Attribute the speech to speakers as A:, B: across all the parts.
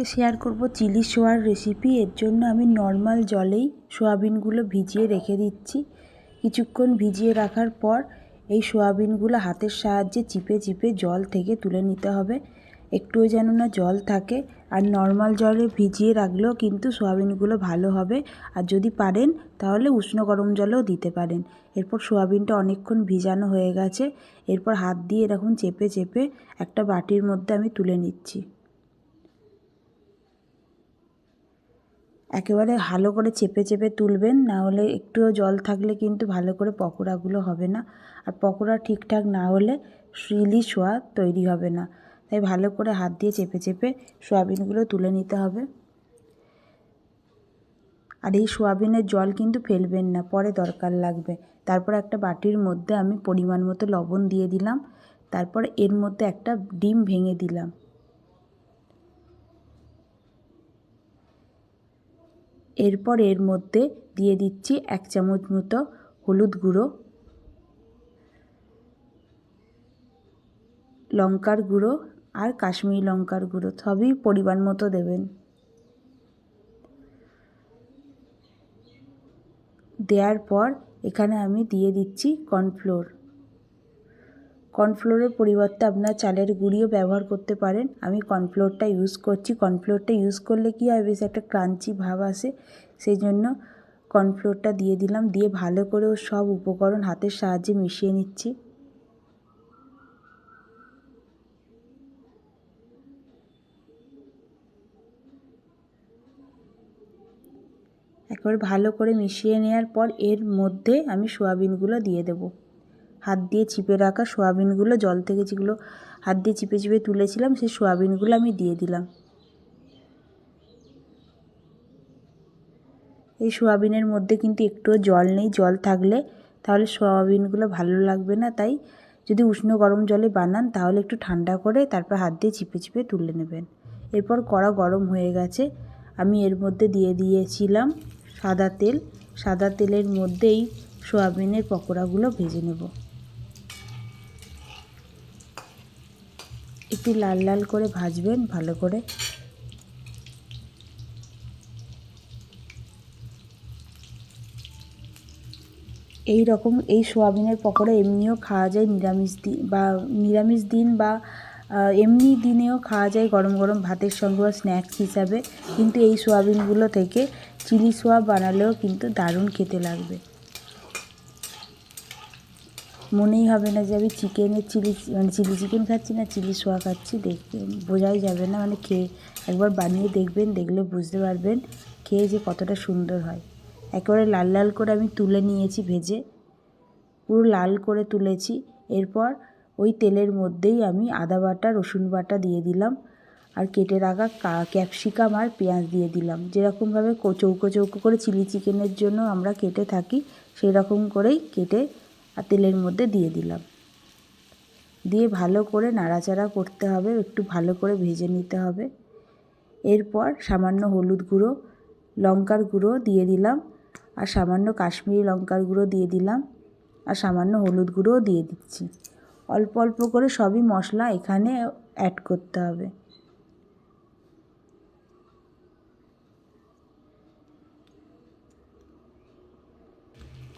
A: আজকে শেয়ার করব চিলি সোয়ার রেসিপি এর জন্য আমি নর্মাল জলেই সোয়াবিনগুলো ভিজিয়ে রেখে দিচ্ছি। কিছুক্ষণ ভিজিয়ে রাখার পর এই সোয়াবিনগুলো হাতের সাহায্যে চিপে চিপে জল থেকে তুলে নিতে হবে। একটুও যেন না জল থাকে। আর নর্মাল জলে ভিজিয়ে রাখলেও কিন্তু সোয়াবিনগুলো ভালো হবে। আর যদি পারেন, তাহলে উষ্ণ গরম জলেও দিতে পারেন। এরপর সোয়াবিনটা অনেকক্ষণ ভিজানো হয়ে গেছে। এরপর হাত দিয়ে এরকম চেপে চেপে একটা বাটির মধ্যে আমি তুলে নিচ্ছি। একেবারে ভালো করে চেপে চেপে তুলবেন, না হলে একটুও জল থাকলে কিন্তু ভালো করে পকোড়াগুলো হবে না। আর পকোড়া ঠিকঠাক না হলে শিলি সোয়া তৈরি হবে না। তাই ভালো করে হাত দিয়ে চেপে চেপে সোয়াবিনগুলো তুলে নিতে হবে। আর এই সোয়াবিনের জল কিন্তু ফেলবেন না, পরে দরকার লাগবে। তারপর একটা বাটির মধ্যে আমি পরিমাণ মতো লবণ দিয়ে দিলাম। তারপর এর মধ্যে একটা ডিম ভেঙে দিলাম। এরপর এর মধ্যে দিয়ে দিচ্ছি এক চামচ মতো হলুদ গুঁড়ো, লঙ্কার গুঁড়ো আর কাশ্মীরি লঙ্কার গুঁড়ো, সবই পরিমাণ মতো দেবেন। দেওয়ার পর এখানে আমি দিয়ে দিচ্ছি কর্নফ্লোর। কর্নফ্লোরের পরিবর্তে আপনার চালের গুঁড়িও ব্যবহার করতে পারেন। আমি কর্নফ্লোরটা ইউজ করছি। কর্নফ্লোরটা ইউজ করলে কী হয়? বেশ একটা ক্রাঞ্চি ভাব আসে। সেই জন্য কর্নফ্লোরটা দিয়ে দিলাম। দিয়ে ভালো করে ও সব উপকরণ হাতের সাহায্যে মিশিয়ে নিচ্ছি। একবার ভালো করে মিশিয়ে নেওয়ার পর এর মধ্যে আমি সোয়াবিনগুলো দিয়ে দেবো। হাত দিয়ে চিপে রাখা সোয়াবিনগুলো, জল থেকে যেগুলো হাত দিয়ে চিপে চিপে তুলেছিলাম, সেই সোয়াবিনগুলো আমি দিয়ে দিলাম। এই সোয়াবিনের মধ্যে কিন্তু একটুও জল নেই। জল থাকলে তাহলে সোয়াবিনগুলো ভালো লাগবে না। তাই যদি উষ্ণ গরম জলে বানান, তাহলে একটু ঠান্ডা করে তারপর হাত দিয়ে চিপে চিপে তুলে নেবেন। এরপর কড়া গরম হয়ে গেছে। আমি এর মধ্যে দিয়ে দিয়েছিলাম সাদা তেল। সাদা তেলের মধ্যেই সোয়াবিনের পকোড়াগুলো ভেজে নেব। একটু লাল লাল করে ভাজবেন, ভালো করে। এই রকম এই সোয়াবিনের পকোড়া এমনিও খাওয়া যায় নিরামিষ দিন বা নিরামিষ দিন বা এমনি দিনেও খাওয়া যায় গরম গরম ভাতের সঙ্গে বা স্ন্যাক্স হিসাবে। কিন্তু এই সোয়াবিনগুলো থেকে চিলি সোয়া বানালেও কিন্তু দারুণ খেতে লাগবে। মনেই হবে না যে আমি চিকেনের চিলি মানে চিলি চিকেন খাচ্ছি না, চিলি সোয়া খাচ্ছি, দেখতে বোঝাই যাবে না। মানে খেয়ে একবার বানিয়ে দেখবেন, দেখলে বুঝতে পারবেন খেয়ে যে কতটা সুন্দর হয়। একেবারে লাল লাল করে আমি তুলে নিয়েছি ভেজে। পুরো লাল করে তুলেছি। এরপর ওই তেলের মধ্যেই আমি আদা বাটা, রসুন বাটা দিয়ে দিলাম। আর কেটে রাখা ক্যাপসিকাম আর পেঁয়াজ দিয়ে দিলাম। যেরকমভাবে চৌকো চৌকো করে চিলি চিকেনের জন্য আমরা কেটে থাকি সেই রকম করেই কেটে আর তেলের মধ্যে দিয়ে দিলাম। দিয়ে ভালো করে নাড়াচাড়া করতে হবে, একটু ভালো করে ভেজে নিতে হবে। এরপর সামান্য হলুদ গুঁড়ো, লঙ্কার গুঁড়ো দিয়ে দিলাম আর সামান্য কাশ্মীরি লঙ্কার গুঁড়ো দিয়ে দিলাম আর সামান্য হলুদ গুঁড়োও দিয়ে দিচ্ছি। অল্প অল্প করে সবই মশলা এখানে অ্যাড করতে হবে।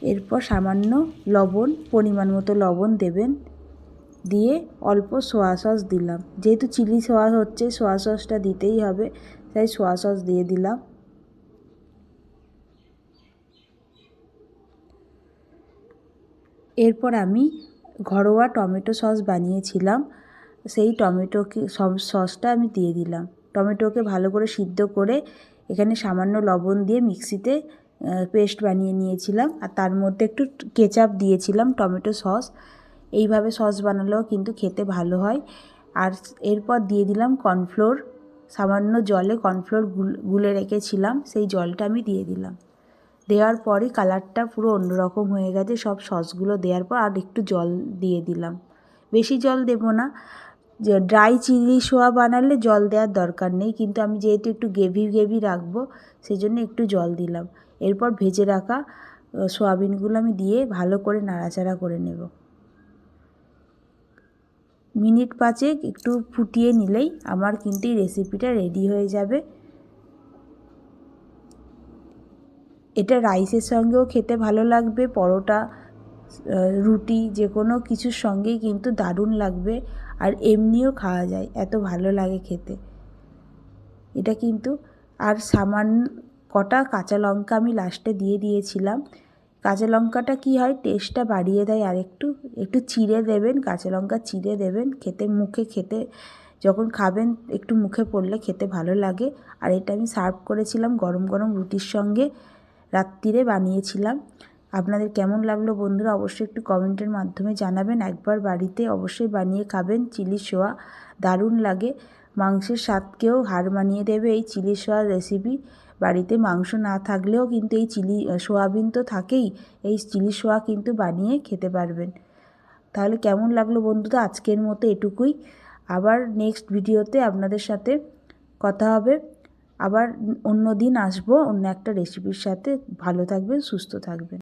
A: এরপর সামান্য লবণ, পরিমাণ মতো লবণ দেবেন। দিয়ে অল্প সোয়া সস দিলাম। যেহেতু চিলি সোয়া হচ্ছে সোয়া সসটা দিতেই হবে, তাই সোয়া সস দিয়ে দিলাম। এরপর আমি ঘরোয়া টমেটো সস বানিয়েছিলাম। সেই টমেটোকে সব সসটা আমি দিয়ে দিলাম। টমেটোকে ভালো করে সিদ্ধ করে এখানে সামান্য লবণ দিয়ে মিক্সিতে পেস্ট বানিয়ে নিয়েছিলাম। আর তার মধ্যে একটু কেচাপ দিয়েছিলাম, টমেটো সস। এইভাবে সস বানালেও কিন্তু খেতে ভালো হয়। আর এরপর দিয়ে দিলাম কর্নফ্লোর। সামান্য জলে কর্নফ্লোর গুলে রেখেছিলাম, সেই জলটা আমি দিয়ে দিলাম। দেওয়ার পরই কালারটা পুরো অন্যরকম হয়ে গেছে, সব সসগুলো দেওয়ার পর আর একটু জল দিয়ে দিলাম। বেশি জল দেবো না। যে ড্রাই চিলি সোয়া বানালে জল দেওয়ার দরকার নেই, কিন্তু আমি যেহেতু একটু গ্রেভি গ্রেভি রাখব সেই জন্য একটু জল দিলাম। এরপর ভেজে রাখা সোয়াবিনগুলো আমি দিয়ে ভালো করে নাড়াচাড়া করে নেব। মিনিট পাঁচেক একটু ফুটিয়ে নিলেই আমার কিন্তু এই রেসিপিটা রেডি হয়ে যাবে। এটা রাইসের সঙ্গেও খেতে ভালো লাগবে, পরোটা রুটি যে কোনো কিছুর সঙ্গেই কিন্তু দারুণ লাগবে আর এমনিও খাওয়া যায়, এত ভালো লাগে খেতে। এটা কিন্তু আর সামান্য কটা কাঁচা লঙ্কা আমি লাস্টে দিয়ে দিয়েছিলাম। কাঁচা লঙ্কাটা কী হয় টেস্টটা বাড়িয়ে দেয় আর একটু একটু চিড়ে দেবেন, কাঁচা লঙ্কা চিড়ে দেবেন, খেতে, মুখে খেতে যখন খাবেন, একটু মুখে পড়লে খেতে ভালো লাগে। আর এটা আমি সার্ভ করেছিলাম গরম গরম রুটির সঙ্গে রাত্রিরে বানিয়েছিলাম। আপনাদের কেমন লাগল বন্ধুরা, অবশ্যই একটু কমেন্টের মাধ্যমে জানাবেন। একবার বাড়িতে অবশ্যই বানিয়ে খাবেন, চিলি সোয়া দারুণ লাগে। মাংসের স্বাদকেও হার মানিয়ে দেবে এই চিলি সোয়ার রেসিপি বাড়িতে মাংস না থাকলেও কিন্তু এই চিলি সোয়াবিন তো থাকেই, এই চিলি সোয়া কিন্তু বানিয়ে খেতে পারবেন। তাহলে কেমন লাগল বন্ধুরা? আজকের মতো এটুকুই। আবার নেক্সট ভিডিওতে আপনাদের সাথে কথা হবে। আবার অন্য দিন আসব অন্য একটা রেসিপির সাথে। ভালো থাকবেন, সুস্থ থাকবেন।